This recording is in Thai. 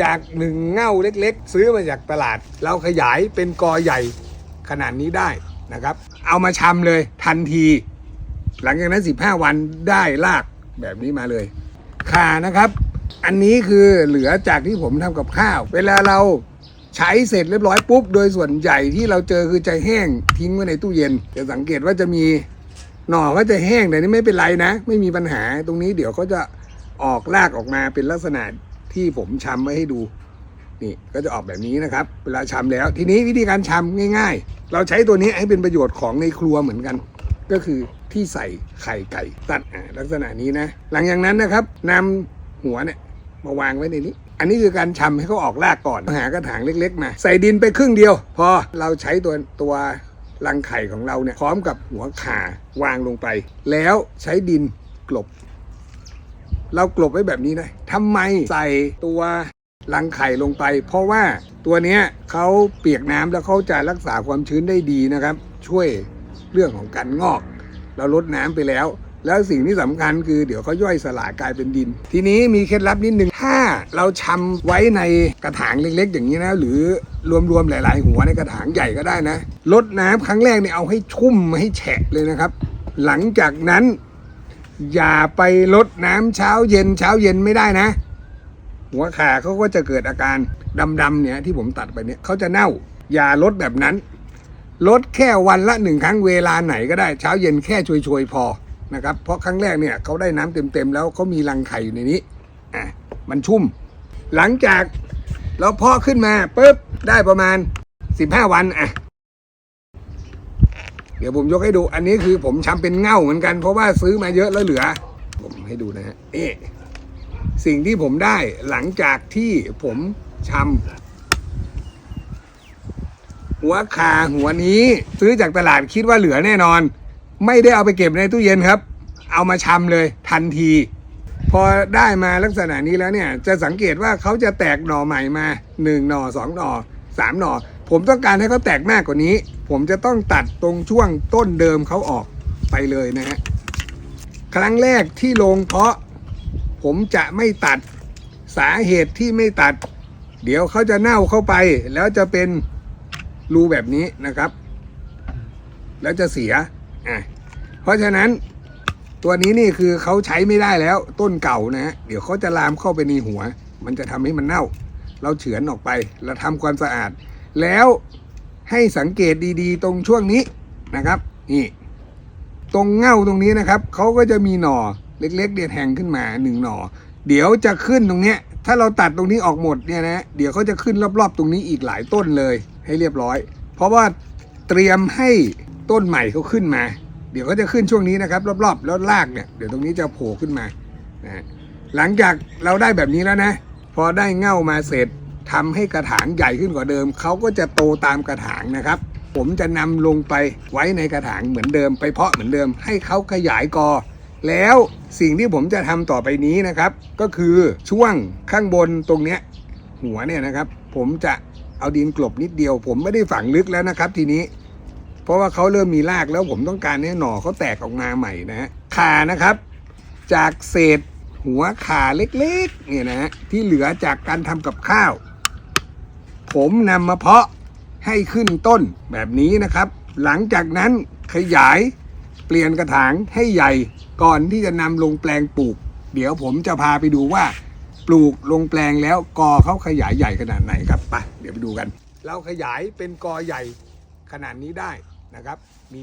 จากหนึ่งเง่าเล็กๆ ซื้อมาจากตลาด เราขยายเป็นกอใหญ่ขนาดนี้ได้นะครับ เอามาชำเลยทันที หลังจากนั้น 15 วันได้รากแบบนี้มาเลยข่านะครับ อันนี้คือเหลือจากที่ผมทำกับข้าว เวลาเราใช้เสร็จเรียบร้อยปุ๊บ โดยส่วนใหญ่ที่เราเจอคือจะแห้งทิ้งไว้ในตู้เย็นจะสังเกตว่าจะมีหน่อก็จะแห้งแต่นี่ไม่เป็นไรนะ ไม่มีปัญหาตรงนี้เดี๋ยวเขาจะออกรากออกมาเป็นลักษณะ ที่ผมชำไว้ให้ดู นี่ก็จะออกแบบนี้นะครับ เวลาชำแล้ว ทีนี้วิธีการชำง่าย ๆ เราใช้ตัวนี้ให้เป็นประโยชน์ของในครัวเหมือนกัน ก็คือที่ใส่ไข่ไก่ตัดลักษณะนี้นะ หลังจากนั้นนะครับนำหัวเนี่ยมาวางไว้ในนี้ อันนี้คือการชำให้เขาออกรากก่อนหากระถางเล็กๆมาใส่ดินไปครึ่งเดียว พอเราใช้ตัวตัวรังไข่ของเราเนี่ยพร้อมกับหัวขาวางลงไป แล้วใช้ดินกลบ เรากลบไว้แบบนี้นะทำไมใส่ตัวรังไข่ลงไป เพราะว่าตัวเนี้ยเขาเปียกน้ำแล้วเขาจะรักษาความชื้นได้ดีนะครับ ช่วยเรื่องของการงอก เราลดน้ำไปแล้ว แล้วสิ่งที่สำคัญคือเดี๋ยวเขาย่อยสลายกลายเป็นดิน ทีนี้มีเคล็ดลับนิดนึงถ้าเราชำไว้ในกระถางเล็กๆ อย่างนี้นะหรือรวมๆหลาย ๆ หัวในกระถางใหญ่ก็ได้นะลดน้ำครั้งแรกเนี่ยเอาให้ชุ่มให้แฉะเลยนะครับ หลังจากนั้น อย่าไปลดน้ำเช้าเย็นเช้าเย็นไม่ได้นะ หัวขาเขาก็จะเกิดอาการดำๆเนี่ยที่ผมตัดไปเนี่ยเขาจะเน่า อย่าลดแบบนั้น ลดแค่วันละหนึ่งครั้งเวลาไหนก็ได้เช้าเย็นแค่ช่วยๆพอนะครับเพราะครั้งแรกเนี่ยเขาได้น้ำเต็มๆแล้วเขามีรังไข่อยู่ในนี้อะมันชุ่ม หลังจากเราเพาะขึ้นมาปุ๊บได้ประมาณ 15 วันอะ เดี๋ยวผมยกให้ดู อันนี้คือผมชำเป็นเง่าเหมือนกัน เพราะว่าซื้อมาเยอะแล้วเหลือ ผมให้ดูนะฮะนี่สิ่งที่ผมได้หลังจากที่ผมชำหัวคาหัวนี้ ซื้อจากตลาดคิดว่าเหลือแน่นอน ไม่ได้เอาไปเก็บในตู้เย็นครับ เอามาชำเลยทันที พอได้มาลักษณะนี้แล้วเนี่ย จะสังเกตว่าเขาจะแตกหน่อใหม่มาหนึ่งหน่อสองหน่อสามหน่อ ผมต้องการให้เขาแตกมากกว่านี้ ผมจะต้องตัดตรงช่วงต้นเดิมเขาออกไปเลยนะฮะครั้งแรกที่ลงเพาะ ผมจะไม่ตัดสาเหตุที่ไม่ตัด เดี๋ยวเขาจะเน่าเข้าไป แล้วจะเป็นรูแบบนี้นะครับ แล้วจะเสียอะเพราะฉะนั้นตัวนี้นี่คือเขาใช้ไม่ได้แล้วต้นเก่านะฮะเดี๋ยวเขาจะลามเข้าไปในหัว มันจะทำให้มันเน่า เราเฉือนออกไป เราทำความสะอาด แล้วให้สังเกตดีๆ ตรงช่วงนี้นะครับ นี่ ตรงเง่าตรงนี้นะครับเขาก็จะมีหน่อเล็กๆเดียแทงขึ้นมาหนึ่งหน่อ เดี๋ยวจะขึ้นตรงเนี้ย ถ้าเราตัดตรงนี้ออกหมดเนี่ยนะเดี๋ยวเขาจะขึ้นรอบๆ ตรงนี้อีกหลายต้นเลยให้เรียบร้อย เพราะว่าเตรียมให้ต้นใหม่เขาขึ้นมา เดี๋ยวเขาจะขึ้นช่วงนี้นะครับ รอบๆ แล้วรากเนี่ยเดี๋ยวตรงนี้จะโผล่ขึ้นมานะหลังจากเราได้แบบนี้แล้วนะ พอได้เง่ามาเสร็จ ทำให้กระถางใหญ่ขึ้นกว่าเดิม เขาก็จะโตตามกระถางนะครับ ผมจะนำลงไปไว้ในกระถางเหมือนเดิม ไปเพาะเหมือนเดิม ให้เขาขยายกอ แล้วสิ่งที่ผมจะทำต่อไปนี้นะครับ ก็คือช่วงข้างบนตรงเนี้ยหัวเนี่ยนะครับ ผมจะเอาดินกลบนิดเดียว ผมไม่ได้ฝังลึกแล้วนะครับ ทีนี้ เพราะว่าเขาเริ่มมีรากแล้วผมต้องการให้หน่อเขาแตกออกมาใหม่นะฮะขานะครับ จากเศษหัวขาเล็กๆเนี่ยนะฮะที่เหลือจากการทำกับข้าว ผมนำมาเพาะให้ขึ้นต้นแบบนี้นะครับ หลังจากนั้นขยายเปลี่ยนกระถางให้ใหญ่ ก่อนที่จะนำลงแปลงปลูก เดี๋ยวผมจะพาไปดูว่าปลูกลงแปลงแล้วกอเขาขยายใหญ่ขนาดไหนครับไปเดี๋ยวไปดูกัน เราขยายเป็นกอใหญ่ขนาดนี้ได้นะครับมี